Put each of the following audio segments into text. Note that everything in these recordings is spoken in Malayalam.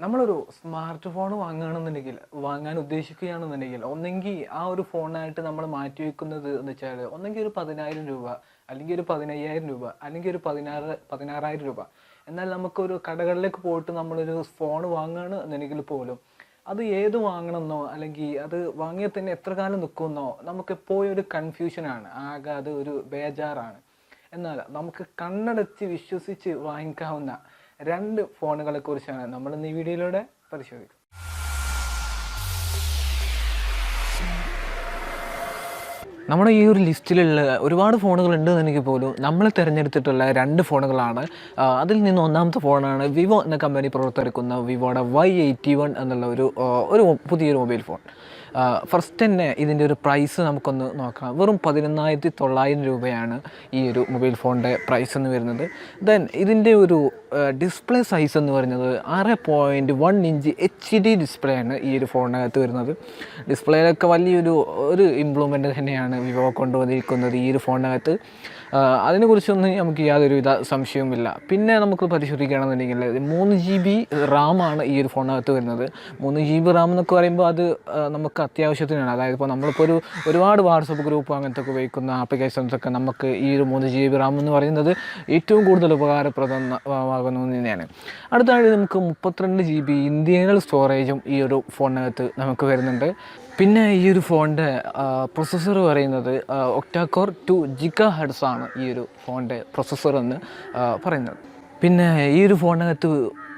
നമ്മളൊരു സ്മാർട്ട് ഫോൺ വാങ്ങുകയാണെന്നുണ്ടെങ്കിൽ വാങ്ങാൻ ഉദ്ദേശിക്കുകയാണെന്നുണ്ടെങ്കിൽ ഒന്നെങ്കിൽ ആ ഒരു ഫോണായിട്ട് നമ്മൾ മാറ്റി വെക്കുന്നത് എന്ന് വെച്ചാൽ ഒന്നെങ്കിൽ ഒരു പതിനായിരം രൂപ അല്ലെങ്കിൽ ഒരു പതിനയ്യായിരം രൂപ അല്ലെങ്കിൽ ഒരു പതിനാറ് പതിനാറായിരം രൂപ. എന്നാൽ നമുക്കൊരു കടകളിലേക്ക് പോയിട്ട് നമ്മളൊരു ഫോൺ വാങ്ങുകയാണ് എന്നുണ്ടെങ്കിൽ പോലും അത് ഏത് വാങ്ങണമെന്നോ അല്ലെങ്കിൽ അത് വാങ്ങിയാൽ തന്നെ എത്ര കാലം നിൽക്കുമെന്നോ നമുക്ക് എപ്പോഴും ഒരു കൺഫ്യൂഷനാണ് ആകെ അത് ഒരു ബേജാറാണ്. എന്നാൽ നമുക്ക് കണ്ണടച്ച് വിശ്വസിച്ച് വാങ്ങിക്കാവുന്ന രണ്ട് ഫോണുകളെ കുറിച്ചാണ് നമ്മൾ ഇന്ന് ഈ വീഡിയോയിലൂടെ പരിശോധിക്കുക നമ്മുടെ ഈ ഒരു ലിസ്റ്റിലുള്ള ഒരുപാട് ഫോണുകൾ ഉണ്ട് എനിക്ക് പോലും നമ്മൾ തിരഞ്ഞെടുത്തിട്ടുള്ള രണ്ട് ഫോണുകളാണ്. അതിൽ നിന്ന് ഒന്നാമത്തെ ഫോണാണ് വിവോ എന്ന കമ്പനി പുറത്തിറക്കുന്ന വിവോയുടെ വൈ എയ്റ്റി വൺ എന്നുള്ള ഒരു ഒരു പുതിയൊരു മൊബൈൽ ഫോൺ ഫസ്റ്റ് തന്നെ ഇതിന്റെ ഒരു പ്രൈസ് നമുക്കൊന്ന് നോക്കാം. വെറും പതിനൊന്നായിരത്തി തൊള്ളായിരം രൂപയാണ് ഈ ഒരു മൊബൈൽ ഫോണിന്റെ പ്രൈസ് എന്ന് വരുന്നത്. ദെൻ ഇതിന്റെ ഒരു ഡിസ്പ്ലേ സൈസ് എന്ന് പറയുന്നത് ആറ് point one inch H D display ആണ് ഈ ഒരു ഫോണിനകത്ത് വരുന്നത്. ഡിസ്പ്ലേയിലൊക്കെ വലിയൊരു ഒരു ഇമ്പ്രൂവ്മെന്റ് തന്നെയാണ് വിവോ കൊണ്ടുവന്നിരിക്കുന്നത് ഈ ഒരു ഫോണിനകത്ത് അതിനെക്കുറിച്ചൊന്നും നമുക്ക് യാതൊരുവിധ സംശയവുമില്ല. പിന്നെ നമുക്ക് പരിശോധിക്കുകയാണെന്നുണ്ടെങ്കിൽ മൂന്ന് ജി ബി റാമാണ് ഈ ഒരു ഫോണിനകത്ത് വരുന്നത്. മൂന്ന് ജി ബി റാം എന്നൊക്കെ പറയുമ്പോൾ അത് നമുക്ക് അത്യാവശ്യത്തിനാണ്. അതായത് ഇപ്പോൾ നമ്മളിപ്പോൾ ഒരു ഒരുപാട് വാട്സപ്പ് ഗ്രൂപ്പ് അങ്ങനത്തെ ഒക്കെ ഉപയോഗിക്കുന്ന ആപ്ലിക്കേഷൻസ് ഒക്കെ നമുക്ക് ഈ ഒരു മൂന്ന് ജി ബി റാം എന്ന് പറയുന്നത് ഏറ്റവും കൂടുതൽ ഉപകാരപ്രദമാകുന്നു തന്നെയാണ്. അടുത്തായിട്ട് നമുക്ക് മുപ്പത്തിരണ്ട് ജി ബി ഇന്ത്യനൽ സ്റ്റോറേജും ഈ ഒരു ഫോണിനകത്ത് നമുക്ക് വരുന്നുണ്ട്. പിന്നെ ഈ ഒരു ഫോണിന്റെ പ്രൊസസ്സർ പറയുന്നത് ഒക്ടാക്കോർ ടു ജിഗ ഹെഡ്സ് ആണ് ഈ ഒരു ഫോണിന്റെ പ്രൊസസ്സർ എന്ന് പറയുന്നത്. പിന്നെ ഈ ഒരു ഫോണിനകത്ത്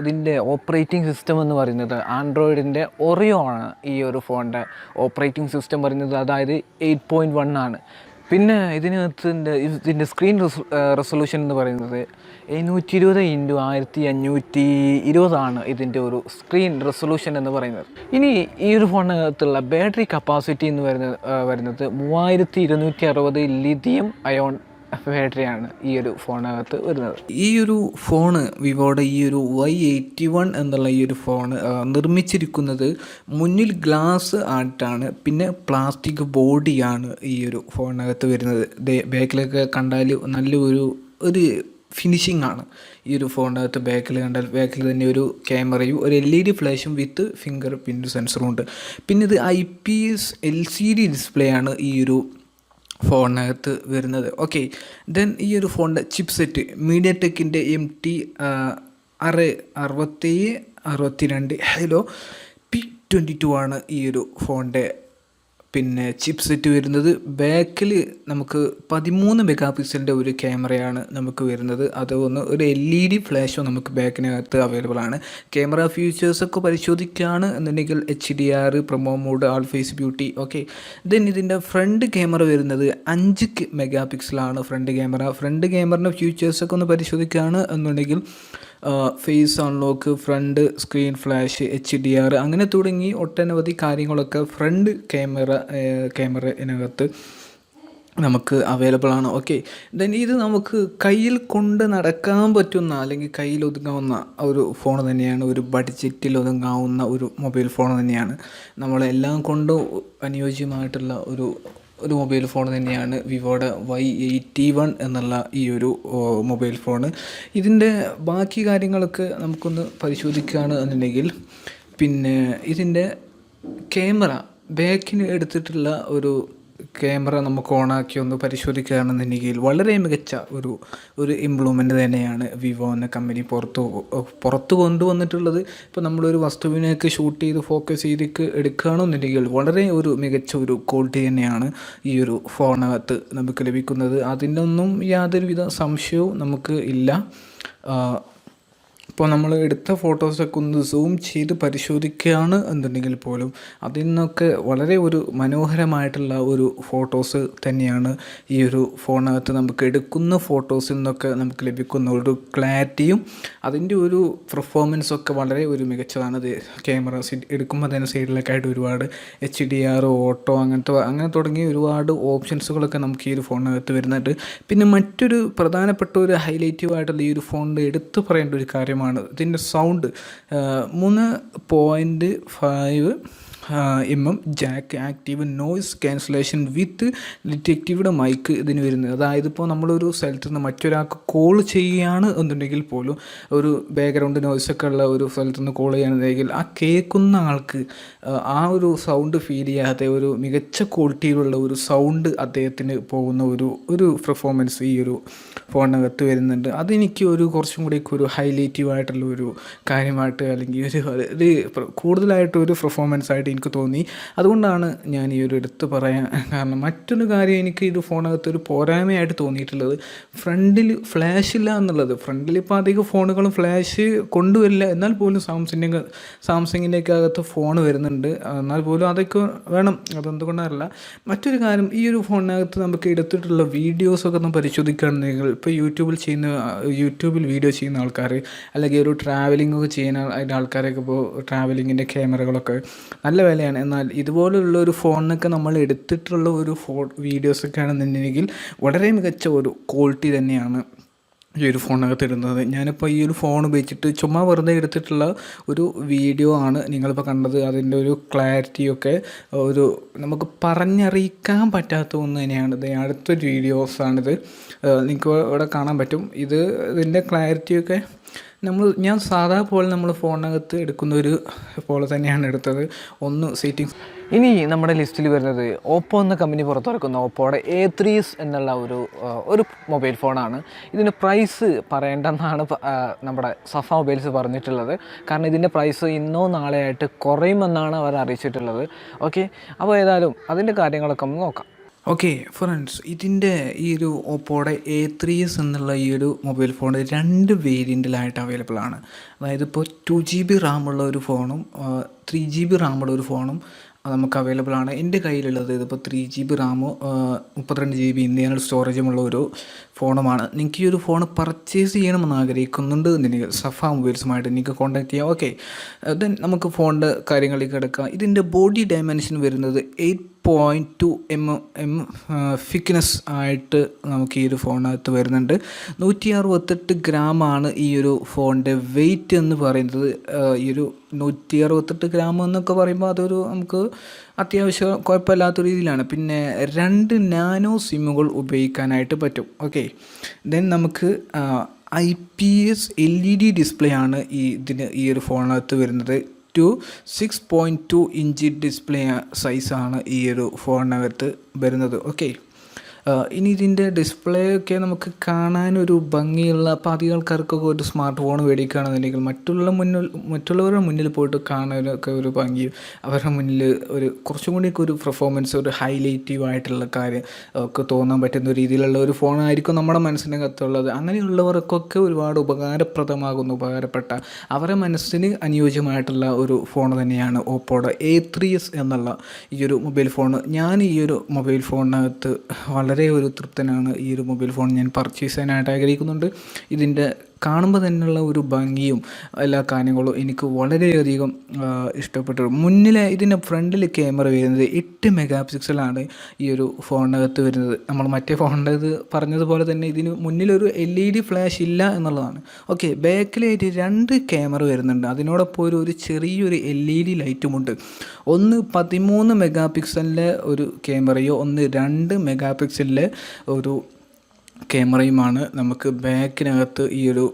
ഇതിന്റെ ഓപ്പറേറ്റിംഗ് സിസ്റ്റം എന്ന് പറയുന്നത് ആൻഡ്രോയിഡിന്റെ ഒറിയോ ആണ് ഈ ഒരു ഫോണിന്റെ ഓപ്പറേറ്റിംഗ് സിസ്റ്റം പറയുന്നത്. അതായത് എയ്റ്റ് പോയിന്റ് വൺ ആണ്. പിന്നെ ഇതിനകത്തിന്റെ ഇതിന്റെ സ്ക്രീൻ റെസൊല്യൂഷൻ എന്ന് പറയുന്നത് എഴുന്നൂറ്റി ഇരുപത് ഇന്റു ആയിരത്തി അഞ്ഞൂറ്റി ഇരുപതാണ് ഇതിന്റെ ഒരു സ്ക്രീൻ റെസൊല്യൂഷൻ എന്ന് പറയുന്നത്. ഇനി ഈ ഒരു ഫോണിനകത്തുള്ള ബാറ്ററി കപ്പാസിറ്റി എന്ന് വരുന്നത് വരുന്നത് മൂവായിരത്തി ഇരുന്നൂറ്റി അറുപത് ലിഥിയം അയോൺ ബാറ്ററിയാണ് ഈ ഒരു ഫോണിനകത്ത് വരുന്നത്. ഈ ഒരു ഫോണ് വിവോയുടെ ഈ ഒരു വൈ എയ്റ്റി വൺ എന്നുള്ള ഈ ഒരു ഫോണ് നിർമ്മിച്ചിരിക്കുന്നത് മുന്നിൽ ഗ്ലാസ് ആയിട്ടാണ് പിന്നെ പ്ലാസ്റ്റിക് ബോഡിയാണ് ഈ ഒരു ഫോണിനകത്ത് വരുന്നത്. ബാക്കിലൊക്കെ കണ്ടാൽ നല്ല ഒരു ഒരു ഫിനിഷിംഗ് ആണ് ഈ ഒരു ഫോണിനകത്ത് ബാക്കിൽ കണ്ടാൽ. ബാക്കിൽ തന്നെ ഒരു ക്യാമറയും ഒരു എൽ ഇ ഡി ഫ്ലാഷും വിത്ത് ഫിംഗർ പ്രിന്റ് സെൻസറും ഉണ്ട്. പിന്നെ ഇത് I P S L C D display ആണ് ഈ ഒരു ഫോണിനകത്ത് വരുന്നത്. ഓക്കെ ദെൻ ഈ ഒരു ഫോണിന്റെ ചിപ്പ് സെറ്റ് മീഡിയ ടെക്കിന്റെ എം ടി അറ് അറുപത്തേഴ് അറുപത്തി രണ്ട് ഹലോ പി ട്വന്റി ടു ആണ് ഈ ഒരു ഫോണിന്റെ പിന്നെ ചിപ്പ് സെറ്റ് വരുന്നത് ബാക്കിൽ നമുക്ക് പതിമൂന്ന് മെഗാ പിക്സലിന്റെ ഒരു ക്യാമറയാണ് നമുക്ക് വരുന്നത്. അതൊന്ന് ഒരു എൽ ഇ ഡി ഫ്ലാഷും നമുക്ക് ബാക്കിനകത്ത് അവൈലബിൾ ആണ്. ക്യാമറ ഫീച്ചേഴ്സൊക്കെ പരിശോധിക്കുകയാണ് എന്നുണ്ടെങ്കിൽ H D R promo mode all face beauty okay then ഇതിന്റെ ഫ്രണ്ട് ക്യാമറ വരുന്നത് അഞ്ച് മെഗാ പിക്സലാണ് ഫ്രണ്ട് ക്യാമറ ഫ്രണ്ട് ക്യാമറയുടെ ഫീച്ചേഴ്സൊക്കെ ഒന്ന് പരിശോധിക്കുകയാണ് എന്നുണ്ടെങ്കിൽ face unlock front screen flash H D R അങ്ങനെ തുടങ്ങി ഒട്ടനവധി കാര്യങ്ങളൊക്കെ ഫ്രണ്ട് ക്യാമറ ക്യാമറയിനകത്ത് നമുക്ക് അവൈലബിൾ ആണ്. ഓക്കെ ദെൻ ഇത് നമുക്ക് കയ്യിൽ കൊണ്ട് നടക്കാൻ പറ്റുന്ന അല്ലെങ്കിൽ കയ്യിൽ ഒതുങ്ങാവുന്ന ഒരു ഫോൺ തന്നെയാണ്. ഒരു ബഡ്ജറ്റിൽ ഒതുങ്ങാവുന്ന ഒരു മൊബൈൽ ഫോൺ തന്നെയാണ്. നമ്മളെല്ലാം കൊണ്ടും അനുയോജ്യമായിട്ടുള്ള ഒരു ഒരു മൊബൈൽ ഫോൺ തന്നെയാണ് വിവോയുടെ വൈ എയ്റ്റി വൺ എന്നുള്ള ഈ ഒരു മൊബൈൽ ഫോൺ ഇതിന്റെ ബാക്കി കാര്യങ്ങളൊക്കെ നമുക്കൊന്ന് പരിശോധിക്കുകയാണ് എന്നുണ്ടെങ്കിൽ പിന്നെ ഇതിന്റെ ക്യാമറ ബാക്കിന് എടുത്തിട്ടുള്ള ഒരു ക്യാമറ നമുക്ക് ഓണാക്കി ഒന്ന് പരിശോധിക്കുകയാണെന്നുണ്ടെങ്കിൽ വളരെ മികച്ച ഒരു ഒരു ഇംപ്രൂവ്മെന്റ് തന്നെയാണ് വിവോ എന്ന കമ്പനി പുറത്ത് പുറത്ത് കൊണ്ടുവന്നിട്ടുള്ളത്. ഇപ്പോൾ നമ്മളൊരു വസ്തുവിനെയൊക്കെ ഷൂട്ട് ചെയ്ത് ഫോക്കസ് ചെയ്ത് എടുക്കുകയാണെന്നുണ്ടെങ്കിൽ വളരെ ഒരു മികച്ച ഒരു ക്വാളിറ്റി തന്നെയാണ് ഈ ഒരു ഫോണകത്ത് നമുക്ക് ലഭിക്കുന്നത്. അതിനൊന്നും യാതൊരുവിധ സംശയവും നമുക്ക് ഇല്ല. ഇപ്പോൾ നമ്മൾ എടുത്ത ഫോട്ടോസൊക്കെ ഒന്ന് സൂം ചെയ്ത് പരിശോധിക്കുകയാണ് എന്നുണ്ടെങ്കിൽ പോലും അതിൽ നിന്നൊക്കെ വളരെ ഒരു മനോഹരമായിട്ടുള്ള ഒരു ഫോട്ടോസ് തന്നെയാണ് ഈ ഒരു ഫോണിനകത്ത് നമുക്ക് എടുക്കുന്ന ഫോട്ടോസിൽ നിന്നൊക്കെ നമുക്ക് ലഭിക്കുന്ന ഒരു ക്ലാരിറ്റിയും അതിന്റെ ഒരു പെർഫോമൻസൊക്കെ വളരെ ഒരു മികച്ചതാണ്. ക്യാമറ എടുക്കുമ്പോൾ തന്നെ സൈഡിലൊക്കെ ആയിട്ട് ഒരുപാട് എച്ച് ഡി ആർ ഓട്ടോ അങ്ങനത്തെ അങ്ങനെ തുടങ്ങിയ ഒരുപാട് ഓപ്ഷൻസുകളൊക്കെ നമുക്ക് ഈ ഒരു ഫോണിനകത്ത് വരുന്നുണ്ട്. പിന്നെ മറ്റൊരു പ്രധാനപ്പെട്ട ഒരു ഹൈലൈറ്റീവായിട്ടുള്ള ഈ ഒരു ഫോണിൽ എടുത്തു പറയേണ്ട ഒരു കാര്യമാണ് ഇതിന്റെ സൗണ്ട് മൂന്ന് point five M M jack active noise cancellation with ഡിറ്റക്റ്റീവിയുടെ mic ഇതിന് വരുന്നത്. അതായത് ഇപ്പോൾ നമ്മളൊരു സ്ഥലത്ത് നിന്ന് മറ്റൊരാൾക്ക് കോൾ ചെയ്യുകയാണ് എന്നുണ്ടെങ്കിൽ പോലും ഒരു ബാക്ക്ഗ്രൗണ്ട് നോയ്സൊക്കെ ഉള്ള ഒരു സ്ഥലത്ത് നിന്ന് കോൾ ചെയ്യുകയാണെന്നുണ്ടെങ്കിൽ ആ കേൾക്കുന്ന ആൾക്ക് ആ, ഒരു സൗണ്ട് ഫീൽ ചെയ്യാതെ ഒരു മികച്ച ക്വാളിറ്റിയിലുള്ള ഒരു സൗണ്ട് അദ്ദേഹത്തിന് പോകുന്ന ഒരു ഒരു പെർഫോമൻസ് ഈ ഒരു ഫോണിനകത്ത് വരുന്നുണ്ട്. അതെനിക്ക് ഒരു കുറച്ചും കൂടി ഒരു ഹൈലൈറ്റീവ് ആയിട്ടുള്ള ഒരു കാര്യമായിട്ട് അല്ലെങ്കിൽ ഒരു കൂടുതലായിട്ട് ഒരു പെർഫോമൻസ് ആയിട്ട് എനിക്ക് തോന്നി. അതുകൊണ്ടാണ് ഞാൻ ഈ ഒരു എടുത്ത് പറയാൻ കാരണം മറ്റൊരു കാര്യം എനിക്ക് ഇത് ഫോണകത്ത് ഒരു പോരായ്മയായിട്ട് തോന്നിയിട്ടുള്ളത്. ഫ്രണ്ടിൽ ഫ്ലാഷ് ഇല്ല എന്നുള്ളത്. ഫ്രണ്ടിൽ ഇപ്പോൾ അധികം ഫോണുകളും ഫ്ലാഷ് കൊണ്ടുവരില്ല. എന്നാൽ പോലും സാംസങ്ങിന്റെ സാംസങ്ങിന്റെ ഒക്കെ അകത്ത് ഫോൺ വരുന്നുണ്ട്. എന്നാൽ പോലും അതൊക്കെ വേണം. അതെന്തുകൊണ്ടല്ല. മറ്റൊരു കാര്യം ഈ ഒരു ഫോണിനകത്ത് നമുക്ക് എടുത്തിട്ടുള്ള വീഡിയോസൊക്കെ ഒന്ന് പരിശോധിക്കുകയാണെന്നുണ്ടെങ്കിൽ ഇപ്പോൾ യൂട്യൂബിൽ ചെയ്യുന്ന യൂട്യൂബിൽ വീഡിയോ ചെയ്യുന്ന ആൾക്കാർ അല്ലെങ്കിൽ ഒരു ട്രാവലിംഗ് ഒക്കെ ചെയ്യുന്ന അതിന്റെ ആൾക്കാരൊക്കെ ഇപ്പോൾ ട്രാവലിങ്ങിന്റെ ക്യാമറകളൊക്കെ നല്ല വിലയാണ്. എന്നാൽ ഇതുപോലുള്ള ഒരു ഫോണിനൊക്കെ നമ്മൾ എടുത്തിട്ടുള്ള ഒരു ഫോ വീഡിയോസൊക്കെ ആണെന്നുണ്ടെങ്കിൽ വളരെ മികച്ച ഒരു ക്വാളിറ്റി തന്നെയാണ് ഈ ഒരു ഫോണിനകത്ത് ഇടുന്നത്. ഞാനിപ്പോൾ ഈ ഒരു ഫോൺ ഉപയോഗിച്ചിട്ട് ചുമ്മാ വെറുതെ എടുത്തിട്ടുള്ള ഒരു വീഡിയോ ആണ് നിങ്ങളിപ്പോൾ കണ്ടത്. അതിന്റെ ഒരു ക്ലാരിറ്റിയൊക്കെ ഒരു നമുക്ക് പറഞ്ഞറിയിക്കാൻ പറ്റാത്ത ഒന്ന് തന്നെയാണ്. ഇത് അടുത്തൊരു വീഡിയോസാണിത് നിങ്ങൾക്ക് ഇവിടെ കാണാൻ പറ്റും. ഇത് ഇതിന്റെ ക്ലാരിറ്റിയൊക്കെ നമ്മൾ ഞാൻ സാധാ പോലെ നമ്മൾ ഫോണിനകത്ത് എടുക്കുന്ന ഒരു പോലെ തന്നെയാണ് എടുത്തത്. ഒന്ന് സീറ്റിംഗ് ഇനി നമ്മുടെ ലിസ്റ്റിൽ വരുന്നത് ഓപ്പോ എന്ന കമ്പനി പുറത്തിറക്കുന്ന ഓപ്പോയുടെ എ ത്രീസ് എന്നുള്ള ഒരു ഒരു മൊബൈൽ ഫോണാണ്. ഇതിന്റെ പ്രൈസ് പറയേണ്ടെന്നാണ് നമ്മുടെ സഫ മൊബൈൽസ് പറഞ്ഞിട്ടുള്ളത്. കാരണം ഇതിന്റെ പ്രൈസ് ഇന്നോ നാളെയായിട്ട് കുറയുമെന്നാണ് അവർ അറിയിച്ചിട്ടുള്ളത്. ഓക്കെ അപ്പോൾ ഏതായാലും അതിന്റെ കാര്യങ്ങളൊക്കെ ഒന്ന് നോക്കാം. ഓക്കെ ഫ്രണ്ട്സ് ഇതിന്റെ ഈ ഒരു ഓപ്പോയുടെ എ ത്രീ എസ് എന്നുള്ള ഈ ഒരു മൊബൈൽ ഫോൺ രണ്ട് വേരിയന്റിലായിട്ട് അവൈലബിൾ ആണ്. അതായത് ഇപ്പോൾ ടു ജി ബി റാമുള്ള ഒരു ഫോണും ത്രീ ജി ബി റാമുള്ള ഒരു ഫോണും നമുക്ക് അവൈലബിൾ ആണ്. എന്റെ കയ്യിലുള്ളത് ഇതിപ്പോൾ ത്രീ ജി ബി റാമോ മുപ്പത്തിരണ്ട് ജി ബി ഇന്ത്യൻ സ്റ്റോറേജുമുള്ള ഒരു ഫോണുമാണ് നിങ്ങൾക്ക് ഈ ഒരു ഫോൺ പർച്ചേസ് ചെയ്യണമെന്ന് ആഗ്രഹിക്കുന്നുണ്ട് എന്നുണ്ടെങ്കിൽ സഫ മൊബൈൽസുമായിട്ട് നിങ്ങൾക്ക് കോൺടാക്ട് ചെയ്യാം. ഓക്കെ ദെൻ നമുക്ക് ഫോണിന്റെ കാര്യങ്ങളിലേക്ക് കിടക്കാം. ഇതിന്റെ ബോഡി ഡയമെൻഷൻ വരുന്നത് eight point two M M thickness ആയിട്ട് നമുക്ക് ഈ ഒരു ഫോണിനകത്ത് വരുന്നുണ്ട്. നൂറ്റി അറുപത്തെട്ട് ഗ്രാമാണ് ഈ ഒരു ഫോണിന്റെ വെയിറ്റ് എന്ന് പറയുന്നത്. ഈ ഒരു നൂറ്റി അറുപത്തെട്ട് ഗ്രാം എന്നൊക്കെ പറയുമ്പോൾ അതൊരു നമുക്ക് അത്യാവശ്യം കുഴപ്പമില്ലാത്ത രീതിയിലാണ്. പിന്നെ രണ്ട് നാനോ സിമ്മുകൾ ഉപയോഗിക്കാനായിട്ട് പറ്റും. ഓക്കെ ദെൻ നമുക്ക് I P S L E D display ആണ് ഈ ഇതിന് ഈ ഒരു ഫോണിനകത്ത് വരുന്നത്. Two six point two inch display സൈസാണ് ഈ ഒരു ഫോണിനകത്ത് വരുന്നത്. ഓക്കെ ഇനി ഇതിന്റെ ഡിസ്പ്ലേ ഒക്കെ നമുക്ക് കാണാനൊരു ഭംഗിയുള്ള അപ്പോൾ അധികം ആൾക്കാർക്കൊക്കെ ഒരു സ്മാർട്ട് ഫോൺ മേടിക്കുകയാണെന്നുണ്ടെങ്കിൽ മറ്റുള്ള മുന്നിൽ മറ്റുള്ളവരുടെ മുന്നിൽ പോയിട്ട് കാണാനൊക്കെ ഒരു ഭംഗി. അവരുടെ മുന്നിൽ ഒരു കുറച്ചും കൂടിയൊക്കെ ഒരു പെർഫോമൻസ് ഒരു ഹൈലൈറ്റീവ് ആയിട്ടുള്ള കാര്യം ഒക്കെ തോന്നാൻ പറ്റുന്ന രീതിയിലുള്ള ഒരു ഫോണായിരിക്കും നമ്മുടെ മനസ്സിനകത്തുള്ളത്. അങ്ങനെയുള്ളവർക്കൊക്കെ ഒരുപാട് ഉപകാരപ്രദമാകുന്ന ഉപകാരപ്പെട്ട. അവരുടെ മനസ്സിന് അനുയോജ്യമായിട്ടുള്ള ഒരു ഫോൺ തന്നെയാണ് ഓപ്പോയുടെ എ ത്രീ എസ് എന്നുള്ള ഈ ഒരു മൊബൈൽ ഫോൺ ഞാൻ ഈ ഒരു മൊബൈൽ ഫോണിനകത്ത് വളരെ ഒരു തൃപ്തനാണ് ഈ ഒരു മൊബൈൽ ഫോൺ ഞാൻ പർച്ചേസ് ചെയ്യാനായിട്ട് ആഗ്രഹിക്കുന്നുണ്ട്. ഇതിന്റെ കാണുമ്പോൾ തന്നെയുള്ള ഒരു ഭംഗിയും എല്ലാ കാര്യങ്ങളും എനിക്ക് വളരെയധികം ഇഷ്ടപ്പെട്ടു. മുന്നിലെ ഇതിന്റെ ഫ്രണ്ടിൽ ക്യാമറ വരുന്നത് എട്ട് മെഗാ പിക്സലാണ് ഈ ഒരു ഫോണിനകത്ത് വരുന്നത്. നമ്മൾ മറ്റേ ഫോണിന്റെ ഇത് പറഞ്ഞതുപോലെ തന്നെ ഇതിന് മുന്നിലൊരു എൽ ഇ ഡി ഫ്ലാഷ് ഇല്ല എന്നുള്ളതാണ്. ഓക്കെ ബാക്കിലായിട്ട് രണ്ട് ക്യാമറ വരുന്നുണ്ട്. അതിനോടൊപ്പം ഒരു ഒരു ചെറിയൊരു എൽ ഇ ഡി ലൈറ്റുമുണ്ട്. ഒന്ന് പതിമൂന്ന് മെഗാ പിക്സലിലെ ഒരു ക്യാമറയോ ഒന്ന് രണ്ട് മെഗാ പിക്സലിലെ ഒരു ക്യാമറയുമാണ് നമുക്ക് ബാക്കിനകത്ത് ഈ ഒരു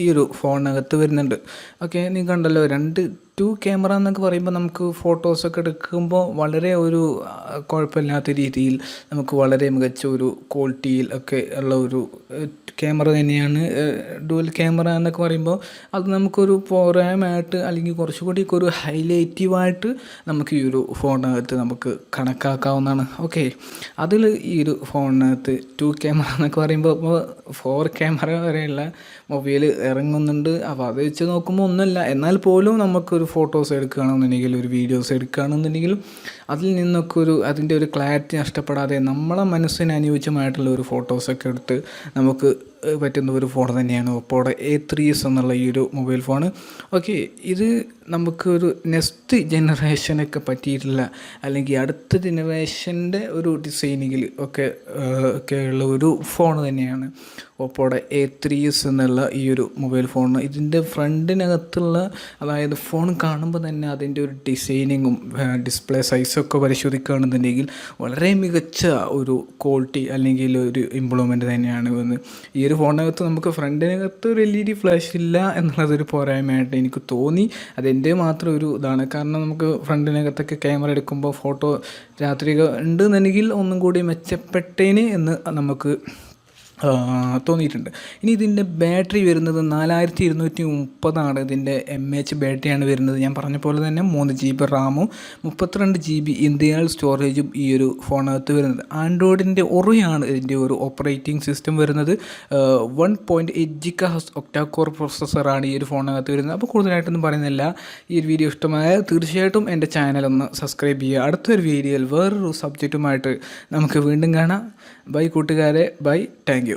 ഈ ഒരു ഫോണിനകത്ത് വരുന്നുണ്ട്. ഓക്കെ നീ കണ്ടല്ലോ രണ്ട് ടു ക്യാമറ എന്നൊക്കെ പറയുമ്പോൾ നമുക്ക് ഫോട്ടോസൊക്കെ എടുക്കുമ്പോൾ വളരെ ഒരു കുഴപ്പമില്ലാത്ത രീതിയിൽ നമുക്ക് വളരെ മികച്ച ഒരു ക്വാളിറ്റിയിൽ ഒക്കെ ഉള്ള ഒരു ക്യാമറ തന്നെയാണ് ഡുവൽ ക്യാമറ എന്നൊക്കെ പറയുമ്പോൾ അത് നമുക്കൊരു പോരായമായിട്ട് അല്ലെങ്കിൽ കുറച്ചുകൂടി ഒരു ഹൈലൈറ്റീവായിട്ട് നമുക്ക് ഈ ഒരു ഫോണിനകത്ത് നമുക്ക് കണക്കാക്കാവുന്നതാണ്. ഓക്കെ അതിൽ ഈ ഒരു ഫോണിനകത്ത് ടു ക്യാമറ എന്നൊക്കെ പറയുമ്പോൾ ഇപ്പോൾ ഫോർ ക്യാമറ വരെയുള്ള മൊബൈൽ ഇറങ്ങുന്നുണ്ട്. അപ്പോൾ അത് വെച്ച് നോക്കുമ്പോൾ ഒന്നുമില്ല എന്നാൽ പോലും നമുക്കൊരു ഫോട്ടോസ് എടുക്കുകയാണെന്നുണ്ടെങ്കിൽ ഒരു വീഡിയോസ് എടുക്കുകയാണെന്നുണ്ടെങ്കിൽ അതിൽ നിന്നൊക്കെ ഒരു അതിന്റെ ഒരു ക്ലാരിറ്റി നഷ്ടപ്പെടാതെ നമ്മളെ മനസ്സിന് അനുയോജ്യമായിട്ടുള്ള ഒരു ഫോട്ടോസൊക്കെ എടുത്ത് നമുക്ക് പറ്റുന്ന ഒരു ഫോൺ തന്നെയാണ് ഒപ്പോടെ എ ത്രീ എസ് എന്നുള്ള ഈ ഒരു മൊബൈൽ ഫോൺ ഓക്കെ ഇത് നമുക്ക് ഒരു നെക്സ്റ്റ് ജനറേഷനൊക്കെ പറ്റിയിട്ടുള്ള അല്ലെങ്കിൽ അടുത്ത ജനറേഷന്റെ ഒരു ഡിസൈനിങ്ങിൽ ഒക്കെ ഒക്കെ ഉള്ള ഒരു ഫോൺ തന്നെയാണ് ഒപ്പോടെ എ ത്രീ എസ് എന്നുള്ള ഈ ഒരു മൊബൈൽ ഫോൺ ഇതിന്റെ ഫ്രണ്ടിനകത്തുള്ള അതായത് ഫോൺ കാണുമ്പോൾ തന്നെ അതിന്റെ ഒരു ഡിസൈനിങ്ങും ഡിസ്പ്ലേ സൈസൊക്കെ പരിശോധിക്കുകയാണെന്നുണ്ടെങ്കിൽ വളരെ മികച്ച ഒരു ക്വാളിറ്റി അല്ലെങ്കിൽ ഒരു ഇമ്പ്രൂവ്മെന്റ് തന്നെയാണ് വന്ന്. ഈ ഒരു ഫോണിനകത്ത് നമുക്ക് ഫ്രണ്ടിനകത്ത് ഒരു എൽ ഇ ഡി ഫ്ലാഷ് ഇല്ല എന്നുള്ളതൊരു പോരായ്മയായിട്ട് എനിക്ക് തോന്നി. അതെന്റെ മാത്രം ഒരു ഇതാണ്. കാരണം നമുക്ക് ഫ്രണ്ടിനകത്തൊക്കെ ക്യാമറ എടുക്കുമ്പോൾ ഫോട്ടോ രാത്രി ഉണ്ടെന്നുണ്ടെങ്കിൽ ഒന്നും കൂടി മെച്ചപ്പെട്ടേനെ എന്ന് നമുക്ക് തോന്നിയിട്ടുണ്ട്. ഇനി ഇതിന്റെ ബാറ്ററി വരുന്നത് നാലായിരത്തി ഇരുന്നൂറ്റി മുപ്പതാണ് ഇതിന്റെ എം എച്ച് ബാറ്ററിയാണ് വരുന്നത്. ഞാൻ പറഞ്ഞ പോലെ തന്നെ മൂന്ന് ജി ബി റാമും മുപ്പത്തിരണ്ട് ജി ബി ഇന്ത്യൽ സ്റ്റോറേജും ഈ ഒരു ഫോണിനകത്ത് വരുന്നത്. ആൻഡ്രോയിഡിന്റെ ഒറിയാണ് ഇതിന്റെ ഒരു ഓപ്പറേറ്റിംഗ് സിസ്റ്റം വരുന്നത്. വൺ പോയിന്റ് എയ്റ്റ് ജി ഹസ് ഒക്ടാക്കോർ പ്രോസസ്സറാണ് ഈ ഒരു ഫോണിനകത്ത് വരുന്നത്. അപ്പോൾ കൂടുതലായിട്ടൊന്നും പറയുന്നില്ല. ഈ ഒരു വീഡിയോ ഇഷ്ടമായ തീർച്ചയായിട്ടും എന്റെ ചാനലൊന്ന് സബ്സ്ക്രൈബ് ചെയ്യുക. അടുത്തൊരു വീഡിയോയിൽ വേറൊരു സബ്ജക്റ്റുമായിട്ട് നമുക്ക് വീണ്ടും കാണാം. ബൈ കൂട്ടുകാരെ ബൈ താങ്ക്